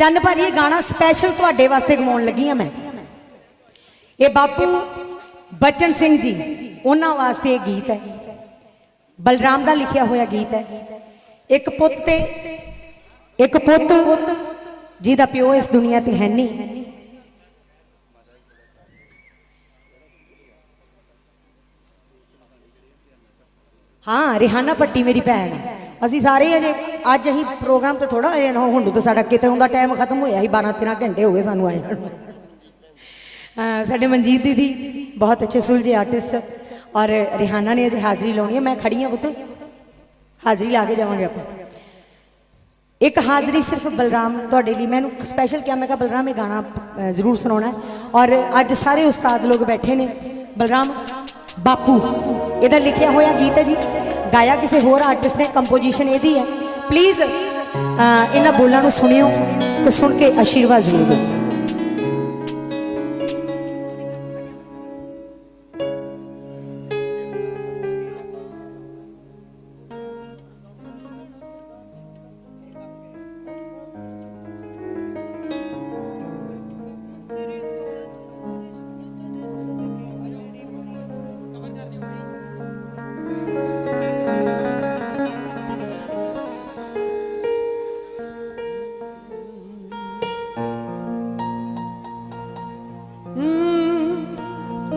ਚੰਨ ਭਾਜੀ ਇਹ ਗਾਣਾ ਸਪੈਸ਼ਲ ਤੁਹਾਡੇ ਵਾਸਤੇ ਗਵਾਉਣ ਲੱਗੀ ਆ ਮੈਂ। ਇਹ ਬਾਪੂ ਬਚਨ ਸਿੰਘ ਜੀ, ਉਹਨਾਂ ਵਾਸਤੇ ਇਹ ਗੀਤ ਹੈ। ਬਲਰਾਮ ਦਾ ਲਿਖਿਆ ਹੋਇਆ ਗੀਤ ਹੈ। ਇੱਕ ਪੁੱਤ ਤੇ ਇੱਕ ਪੁੱਤ, ਜਿਹਦਾ ਪਿਓ ਇਸ ਦੁਨੀਆ ਤੇ ਹੈ ਨਹੀਂ। ਹਾਂ, ਰਿਹਾਨਾ ਪੱਟੀ ਮੇਰੀ ਭੈਣ ਹੈ। ਅਸੀਂ ਸਾਰੇ ਅਜੇ ਅੱਜ ਅਸੀਂ ਪ੍ਰੋਗਰਾਮ ਤੇ ਥੋੜਾ ਆਏ ਨਾ ਹੁਣ ਤਾਂ ਸਾਡਾ ਕਿਤੇ ਹੁੰਦਾ ਟਾਈਮ ਖਤਮ ਹੋਇਆ ਸੀ 12 13 ਘੰਟੇ ਹੋ ਗਏ ਸਾਨੂੰ ਆਏ ਨੂੰ। ਸਾਡੇ ਮਨਜੀਤ ਦੀਦੀ ਬਹੁਤ ਅੱਛੇ ਸੁਲਝੇ ਆਰਟਿਸਟ ਔਰ ਰਿਹਾਨਾ ਨੇ ਅਜੇ ਹਾਜ਼ਰੀ ਲਾਉਣੀ ਹੈ, ਮੈਂ ਖੜੀ ਹਾਂ ਪੁੱਤ। ਹਾਜ਼ਰੀ ਲਾ ਕੇ ਜਾਵਾਂਗੇ ਆਪਾਂ। ਇੱਕ ਹਾਜ਼ਰੀ ਸਿਰਫ ਬਲਰਾਮ ਤੁਹਾਡੇ ਲਈ ਮੈਨੂੰ ਸਪੈਸ਼ਲ ਕਿਹਾ, ਮੈਂ ਕਿਹਾ ਬਲਰਾਮ ਇਹ ਗਾਣਾ ਜ਼ਰੂਰ ਸੁਣਾਉਣਾ ਔਰ ਅੱਜ ਸਾਰੇ ਉਸਤਾਦ ਲੋਕ ਬੈਠੇ ਨੇ। ਬਲਰਾਮ ਬਾਪੂ, ਇਹਦਾ ਲਿਖਿਆ ਹੋਇਆ ਗੀਤ ਹੈ ਜੀ। ਗਾਇਆ ਕਿਸੇ ਹੋਰ ਆਰਟਿਸਟ ਨੇ ਕੰਪੋਜੀਸ਼ਨ ਇਹਦੀ ਹੈ। ਪਲੀਜ਼ uh, ਇਹਨਾਂ ਬੋਲਾਂ ਨੂੰ ਸੁਣਿਓ ਤੇ ਸੁਣ ਕੇ ਆਸ਼ੀਰਵਾਦ ਜ਼ਰੂਰ ਦਿਓ।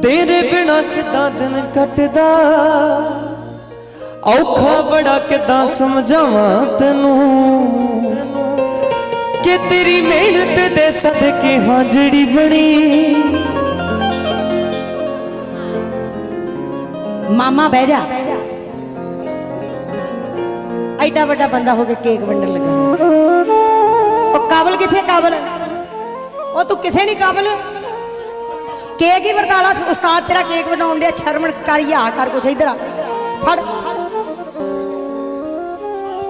ਤੇਰੇ ਬਿਨਾ ਕਿਦਾਂ ਦਿਨ ਕੱਟਦਾ? ਔਖਾ ਬੜਾ ਕਿਦਾਂ ਸਮਝਾਵਾਂ ਤੈਨੂੰ? ਕਿ ਤੇਰੀ ਮਿਹਨਤ ਦੇ ਸਦਕੇ ਹਾਂ ਜਿਹੜੀ ਬਣੀ। ਮਾਮਾ ਬਹਿ ਜਾ। ਐਡਾ ਵੱਡਾ ਬੰਦਾ ਹੋ ਕੇ ਕੇਕ ਵੰਡਣ ਲੱਗਾ। ਉਹ ਕਾਬਲ ਕਿੱਥੇ ਕਾਬਲ? ਉਹ ਤੂੰ ਕਿਸੇ ਨਹੀਂ ਕਾਬਲ। ਕੇਕ ਹੀ ਵਰਤਾਲਾ ਉਸਤਾਦ ਤੇਰਾ ਕੇਕ ਬਣਾਉਣ ਦੇ ਸ਼ਰਮਣ ਕਰੀ ਆ ਕਰ ਕੁਛ ਇਧਰ ਆ। ਫੜ।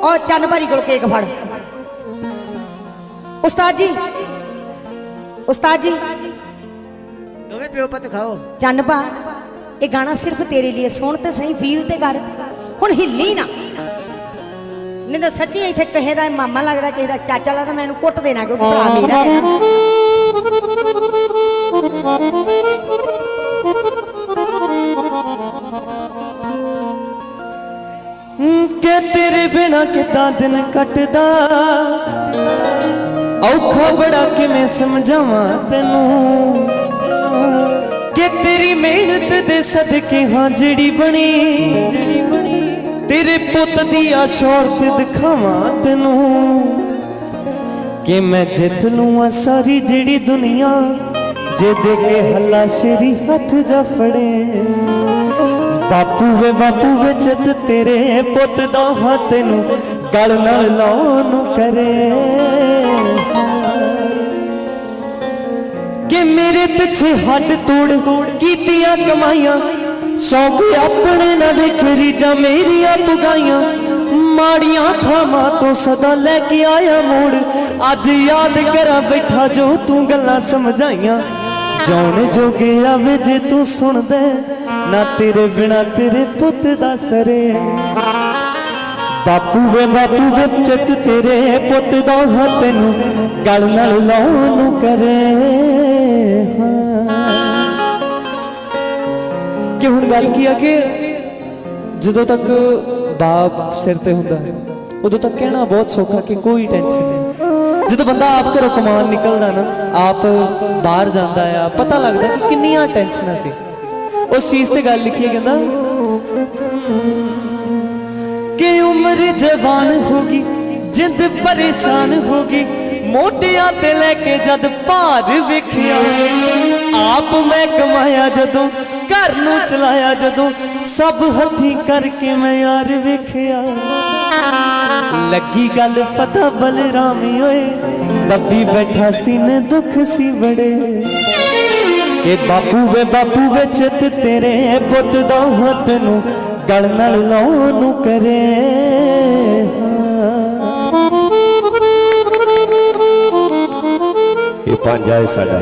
ਉਹ ਚੰਨ ਭਰੀ ਕੋਲ ਕੇਕ ਫੜ। ਉਸਤਾਦ ਜੀ ਉਸਤਾਦ ਜੀ। ਦੋਵੇਂ ਪਿਓ ਪੁੱਤ ਖਾਓ। ਚੰਨ ਭਾ ਇਹ ਗਾਣਾ ਸਿਰਫ ਤੇਰੇ ਲਈ। ਸੁਣ ਤੇ ਸਹੀ ਫੀਲ ਤੇ ਕਰ। ਹੁਣ ਹਿੱਲੀ ਨਾ। ਨਹੀਂ ਤਾਂ ਸੱਚੀ ਇੱਥੇ ਕਹੇ ਦਾ ਮਾਮਾ ਲੱਗਦਾ ਕਿਸੇ ਦਾ ਚਾਚਾ ਲੱਗਦਾ ਮੈਨੂੰ ਕੁੱਟ ਦੇਣਾ ਕਿਉਂਕਿ ਭਰਾ ਮੇਰਾ ਹੈ ਕਿਦਾਂ ਦਿਨ ਕੱਟਦਾ? ਔਖਾ ਬੜਾ ਕਿਵੇਂ ਸਮਝਾਵਾਂ ਤੈਨੂੰ? ਕਿ ਤੇਰੀ ਮਿਹਨਤ ਦੇ ਸਦਕੇ ਹਾਂ ਜਿਹੜੀ ਬਣੀ। ਤੇਰੇ ਪੁੱਤ ਦੀ ਆ ਸ਼ੌਹਰਤ ਦਿਖਾਵਾਂ ਤੈਨੂੰ। ਕਿ ਮੈਂ ਜਿੱਤ ਲੂੰ ਆ ਸਾਰੀ ਜਿਹੜੀ ਦੁਨੀਆ, ਜੇ ਦੇ ਕੇ ਹੱਲਾ ਸ਼ੇਰੀ ਹੱਥ ਜਾ ਫੜੇ। ਬਾਪੂ ਵੇ ਬਾਪੂ ਵੇ ਚਿੱਤ ਤੇਰੇ ਪੁੱਤ ਦਾ ਹੱਥ ਨੂੰ ਗਲ ਨਾਲ ਲਾਉਣ ਨੂੰ ਕਰੇ। ਕਿ ਮੇਰੇ ਪਿੱਛੇ ਹੱਡ ਤੋੜ ਕੀਤੀਆਂ ਕਮਾਈਆਂ, ਸ਼ੌਕ ਆਪਣੇ ਨਾ ਦੇਖਰੀ ਜਾਂ ਮੇਰੀਆਂ ਪੁਗਾਈਆਂ। ਮਾੜੀਆਂ ਥਾਵਾਂ ਤੋਂ ਸਦਾ ਲੈ ਕੇ ਆਇਆ ਮੋੜ, ਅੱਜ ਯਾਦ ਕਰਾਂ ਬੈਠਾ ਜੋ ਤੂੰ ਗੱਲਾਂ ਸਮਝਾਈਆਂ। ਜੌਣ ਜੋਗੇ ਆਵੇ ਜੇ ਤੂੰ ਸੁਣਦੇ ਨਾ ਤੇਰੇ ਬਿਨਾ ਤੇਰੇ ਪੁੱਤ ਦਾ ਸਰੇ ਬਾਪੂ ਵੇ ਬਾਪੂ ਵੇ ਚਿੱਤ ਤੇਰੇ ਪੁੱਤ ਦਾ ਹੱਥ ਨੂੰ ਗਲ ਨਾਲ ਲਾਉਣ ਨੂੰ ਕਰੇ। ਕਿ ਹੁਣ ਗੱਲ ਕੀ ਆ ਕਿ ਜਦੋਂ ਤੱਕ ਬਾਪ ਸਿਰ ਤੇ ਹੁੰਦਾ ਹੈ, ਉਦੋਂ ਤੱਕ ਕਹਿਣਾ ਬਹੁਤ ਸੌਖਾ ਕਿ ਕੋਈ ਟੈਨਸ਼ਨ ਨਹੀਂ। ਜਦੋਂ ਬੰਦਾ ਆਪ ਘਰੋਂ ਕਮਾਨ ਨਿਕਲਦਾ ਨਾ, ਆਪ ਬਾਹਰ ਜਾਂਦਾ ਆ, ਪਤਾ ਲੱਗਦਾ ਕਿ ਕਿੰਨੀਆਂ ਟੈਨਸ਼ਨਾਂ ਸੀ। ਉਸ ਚੀਜ਼ ਤੇ ਗੱਲ ਲਿਖੀ ਹੈ ਕਹਿੰਦਾ ਕਿ ਉਮਰ ਜਵਾਨ ਹੋ ਗਈ, ਜਿੰਦ ਪਰੇਸ਼ਾਨ ਹੋ ਗਈ, ਮੋਢਿਆਂ ਤੇ ਲੈ ਕੇ ਜਦ ਭਾਰ ਵੇਖਿਆ। ਆਪ ਮੈਂ ਕਮਾਇਆ ਜਦੋਂ, ਘਰ ਨੂੰ ਚਲਾਇਆ ਜਦੋਂ, ਸਭ ਹੱਥੀ ਕਰਕੇ ਮੈਂ ਯਾਰ ਵੇਖਿਆ। ਲੱਗੀ ਗੱਲ ਪਤਾ ਬਲਰਾਮੀ ਓਏ। ਦੱਬੀ ਬੈਠਾ ਸੀ ਨੇ ਦੁੱਖ ਸੀ ਬੜੇ ਕਿ ਬਾਪੂ ਵੇ ਬਾਪੂ ਵੇ ਚਿੱਤ ਤੇਰੇ ਪੁੱਤ ਦਾ ਹੱਥ ਨੂੰ ਗਲ ਨਾਲ ਲਾਉਣ ਨੂੰ ਕਰੇ। ਇਹ ਪੰਜਾ ਹੈ ਸਾਡਾ।